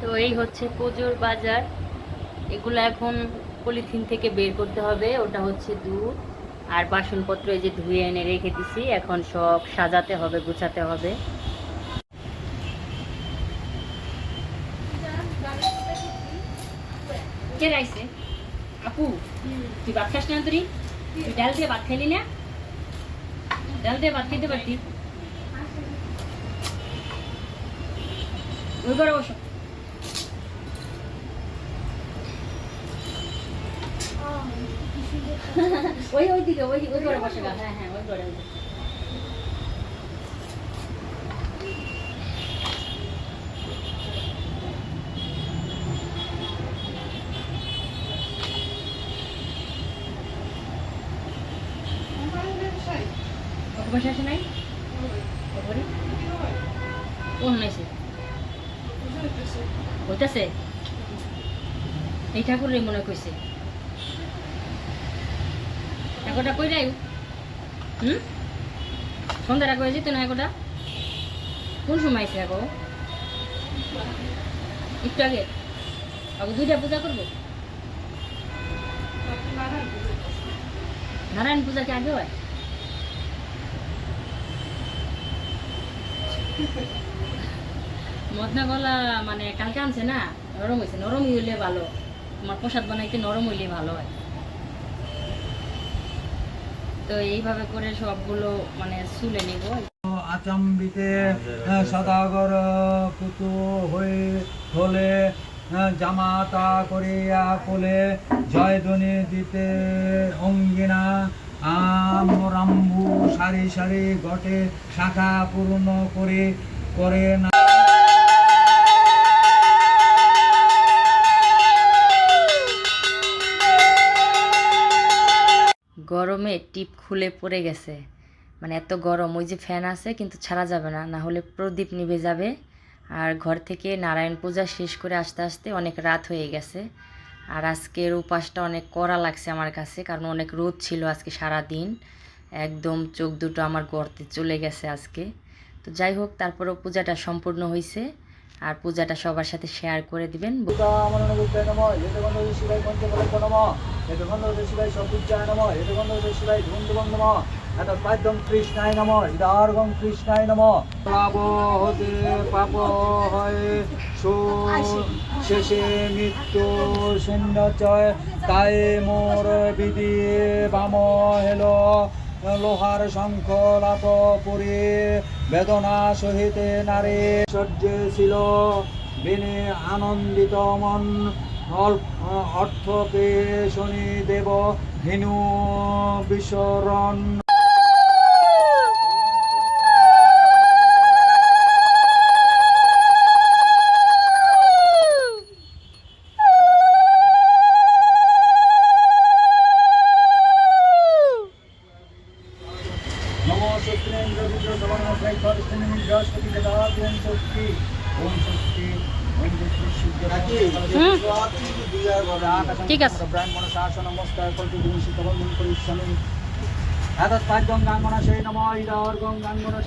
তো এই হচ্ছে পুজোর বাজার। এগুলো এখন পলিথিন থেকে বের করতে হবে, ওটা হচ্ছে দুধ। আর বাসনপত্র এই যে ধুয়ে এনে রেখে দিছি, এখন সব সাজাতে হবে, গুছাতে হবে। কে রাইছে? আপু, তুই ভাত খাস না তুই ডাল দিয়ে ভাত খেলি না? ডাল দিয়ে ভাত খেতে পারতি? ওই বসো। ওই ওই দিকে ওই ওই করে বসে গা। হ্যাঁ হ্যাঁ ওই করে ওই করে। ওকে বসে আসে নাই? কোন নাইছে হইতাছে। এই ঠাকুরের মনে কইছে। ঠাকুরটা কই যাই হুম? সন্ধ্যাটা কয়ে যেত না এগোটা কোন সময় আইছে আগো? একটু আগে? আগো দুইটা পূজা করব? নারায়ণ পূজা কি আগে হয়? মদনা গলা মানে কালকে আনছে না, নরম হয়েছে নরম হইলে ভালো। তোমার প্রসাদ বানাইতে নরম হইলে ভালো হয়। তো এইভাবে করে সবগুলো মানে সুলে নিব। আচম্বিতে সদাগর পুতু হয়ে হলে জামাতা করিয়া কোলে জয়ধ্বনি দিতে অঙ্গিনা আমরাম্বু সারি সারি ঘটে শাখা পূর্ণ করে করে না গরমে টিপ খুলে পড়ে গেছে। মানে এত গরম, ওই যে ফ্যান আছে, কিন্তু ছাড়া যাবে না। না হলে প্রদীপ নিভে যাবে। আর ঘর থেকে নারায়ণ পূজা শেষ করে আসতে আসতে অনেক রাত হয়ে গেছে। আর আজকের উপাসটা অনেক কড়া লাগছে আমার কাছে, কারণ অনেক রোদ ছিল আজকে সারা দিন একদম চোখ দুটো আমার গর্তে চলে গেছে আজকে। তো যাই হোক, তারপরেও পূজাটা সম্পূর্ণ হয়েছে আর পূজাটা সবার সাথে শেয়ার করে দিবেন। নম ধুন্দুবং এত কৃষ্ণায় কৃষ্ণায় হতে পাপ হয় সো শেষে মৃত্যু শূন্য চয় তাই মোর বিধি বাম হেল লোহার শঙ্খ লাপ পুরী বেদনা সহিতে নারী। সহ্যে ছিল বিনে আনন্দিত মন অর্থ পেয়ে শনি দেব হিনু বিশরণ। নমো ঠিক আছে। ব্রাহ্মণ শাসন নমস্কার কল্পি গুণ শিখবন্ধন করিষ্যামি এতৎ পাদ্যং গাঙ্গনা সেই নম ইদর্গং গাঙ্গনা